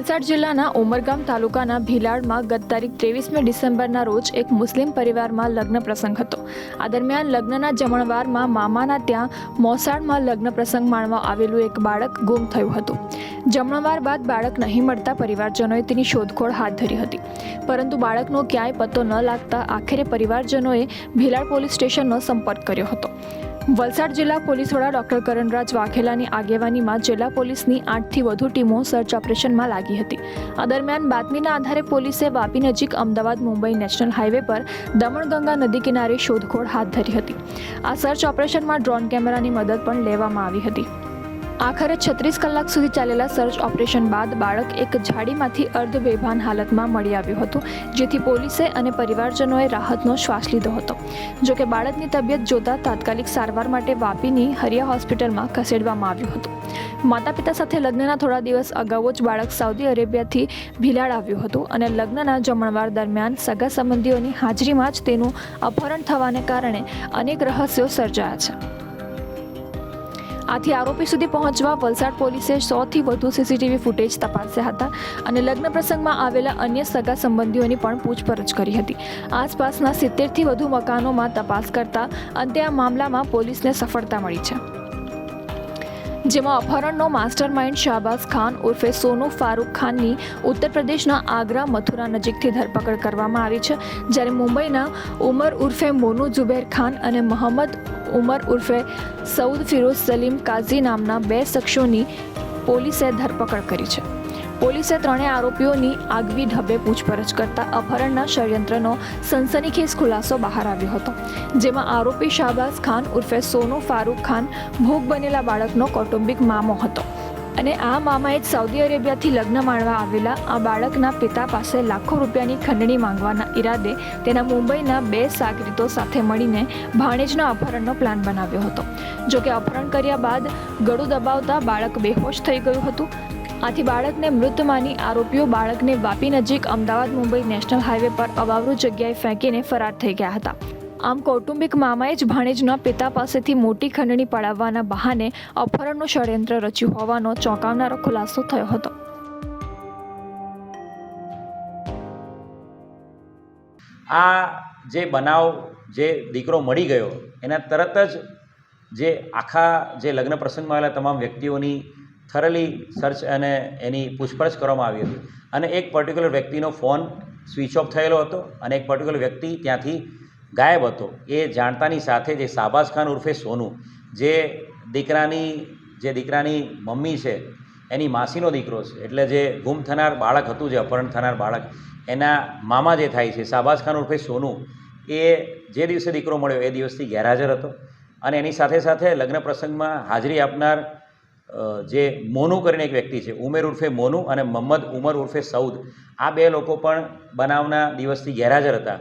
વલસાડ જિલ્લાના ઉમરગામ તાલુકાના ભીલાડમાં ગત તારીખ ત્રેવીસમી ડિસેમ્બરના રોજ એક મુસ્લિમ પરિવારમાં લગ્ન પ્રસંગ હતો. આ દરમિયાન લગ્નના જમણવારમાં મામાના ત્યાં મોસાળમાં લગ્ન પ્રસંગ માણવા આવેલું એક બાળક ગુમ થયું હતું. જમણવાર બાદ બાળક નહીં મળતા પરિવારજનોએ તેની શોધખોળ હાથ ધરી હતી. પરંતુ બાળકનો ક્યાંય પત્તો ન લાગતા આખરે પરિવારજનોએ ભીલાડ પોલીસ સ્ટેશનનો સંપર્ક કર્યો હતો. વલસાડ જિલ્લા પોલીસ વડા ડોક્ટર કરણરાજ વાઘેલાની આગેવાનીમાં જિલ્લા પોલીસની આઠથી વધુ ટીમો સર્ચ ઓપરેશનમાં લાગી હતી. આ દરમિયાન બાતમીના આધારે પોલીસે વાપી નજીક અમદાવાદ, મુંબઈ નેશનલ હાઈવે પર દમણગંગા નદી કિનારે શોધખોળ હાથ ધરી હતી. આ સર્ચ ઓપરેશનમાં ડ્રોન કેમેરાની મદદ પણ લેવામાં આવી હતી. આખરે છત્રીસ કલાક સુધી ચાલેલા સર્ચ ઓપરેશન બાદ બાળક એક ઝાડીમાંથી અર્ધ બેભાન હાલતમાં મળી આવ્યું હતું, જેથી પોલીસે અને પરિવારજનોએ રાહતનો શ્વાસ લીધો હતો. જોકે બાળકની તબિયત જોતા તાત્કાલિક સારવાર માટે વાપીની હરિયા હોસ્પિટલમાં ખસેડવામાં આવ્યું હતું. માતા પિતા સાથે લગ્નના થોડા દિવસ અગાઉ જ બાળક સાઉદી અરેબિયાથી ભીલાડ આવ્યું હતું અને લગ્નના જમણવાર દરમિયાન સગા સંબંધીઓની હાજરીમાં જ તેનું અપહરણ થવાને કારણે અનેક રહસ્યો સર્જાયા છે. આથી આરોપી સુધી પહોંચવા વલસાડ પોલીસે સોથી વધુ સીસીટીવી ફૂટેજ તપાસ્યા હતા અને લગ્ન પ્રસંગમાં આવેલા અન્ય સગા સંબંધીઓની પણ પૂછપરછ કરી હતી. આસપાસના સિત્તેરથી વધુ મકાનોમાં તપાસ કરતા અંતે આ મામલામાં પોલીસને સફળતા મળી છે. જેમાં અપહરણનો માસ્ટર માઇન્ડ શાહબાઝ ખાન ઉર્ફે સોનુ ફારૂક ખાનની ઉત્તર પ્રદેશના આગ્રા મથુરા નજીકથી ધરપકડ કરવામાં આવી છે, જ્યારે મુંબઈના ઉમર ઉર્ફે મોનુ જુબેર ખાન અને મોહમ્મદ ઉમર ઉર્ફે સઉદ ફિરોઝ સલીમ કાઝી નામના બે શખ્સોની પોલીસે ધરપકડ કરી છે. પોલીસે ત્રણેય આરોપીઓની આગવી ઢબે પૂછપરછ કરતા અપહરણના ષડયંત્રનો સનસનીખેજ ખુલાસો બહાર આવ્યો હતો, જેમાં આરોપી શાહબાઝ ખાન ઉર્ફે સોનુ ફારૂક ખાન ભોગ બનેલા બાળકનો કૌટુંબિક મામો હતો. અને આ મામાએ સાઉદી અરેબિયાથી લગ્ન માણવા આવેલા આ બાળકના પિતા પાસે લાખો રૂપિયાની ખંડણી માંગવાના ઈરાદે તેના મુંબઈના બે સાગરીતો સાથે મળીને ભાણેજના અપહરણનો પ્લાન બનાવ્યો હતો. જોકે અપહરણ કર્યા બાદ ગળું દબાવતા બાળક બેહોશ થઈ ગયું હતું. આથી બાળકને મૃત માની આરોપીઓ બાળકને વાપી નજીક અમદાવાદ મુંબઈ નેશનલ હાઈવે પર અવાવરૂ જગ્યાએ ફેંકીને ફરાર થઈ ગયા હતા. આમ કૌટુંબિક મામાએ જ ભાણેજના પિતા પાસેથી મોટી ખંડણી પડાવવાના બહાને અપહરણનું ષડયંત્ર રચ્યું હોવાનો ચોંકાવનારો ખુલાસો થયો હતો. આ જે બનાવ, જે દીકરો મળી ગયો, એના તરત જ જે આખા જે લગ્ન પ્રસંગમાં આવેલા તમામ વ્યક્તિઓની થરલી સર્ચ અને એની પૂછપરછ કરવામાં આવી હતી. અને એક પર્ટિક્યુલર વ્યક્તિનો ફોન સ્વિચ ઓફ થયેલો હતો અને એક પર્ટિક્યુલર વ્યક્તિ ત્યાંથી ગાયબ હતો. એ જાણતાની સાથે જે શાબાઝ ખાન ઉર્ફે સોનુ, જે દીકરાની જે દીકરાની મમ્મી છે, એની માસીનો દીકરો છે. એટલે જે ગુમ થનાર બાળક હતું, જે અપહરણ થનાર બાળક, એના મામા જે થાય છે શાબાઝ ખાન ઉર્ફે સોનુ, એ જે દિવસે દીકરો મળ્યો, એ દિવસથી ગેરહાજર હતો. અને એની સાથે સાથે લગ્ન પ્રસંગમાં હાજરી આપનાર જે મોનુ કરીને એક વ્યક્તિ છે, ઉમેર ઉર્ફે મોનુ અને મોહમ્મદ ઉમર ઉર્ફે સૌદ, આ બે લોકો પણ બનાવના દિવસથી ગેરહાજર હતા.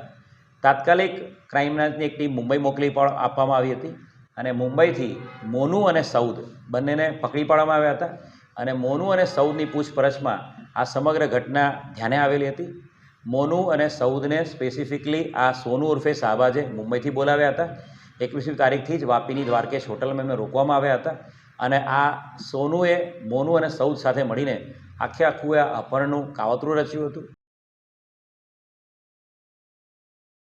તાત્કાલિક ક્રાઇમ બ્રાન્ચની એક ટીમ મુંબઈ મોકલી પણ આપવામાં આવી હતી અને મુંબઈથી મોનુ અને સૌદ બંનેને પકડી પાડવામાં આવ્યા હતા અને મોનુ અને સૌદની પૂછપરછમાં આ સમગ્ર ઘટના ધ્યાને આવેલી હતી. મોનુ અને સૌદને સ્પેસિફિકલી આ સોનુ ઉર્ફે શાહબાજે મુંબઈથી બોલાવ્યા હતા. એકવીસમી તારીખથી જ વાપીની દ્વારકેશ હોટલમાં એમને રોકવામાં આવ્યા હતા અને આ સોનુએ મોનુ અને સૌદ સાથે મળીને આખે આખું આ અપહરણનું કાવતરું રચ્યું હતું.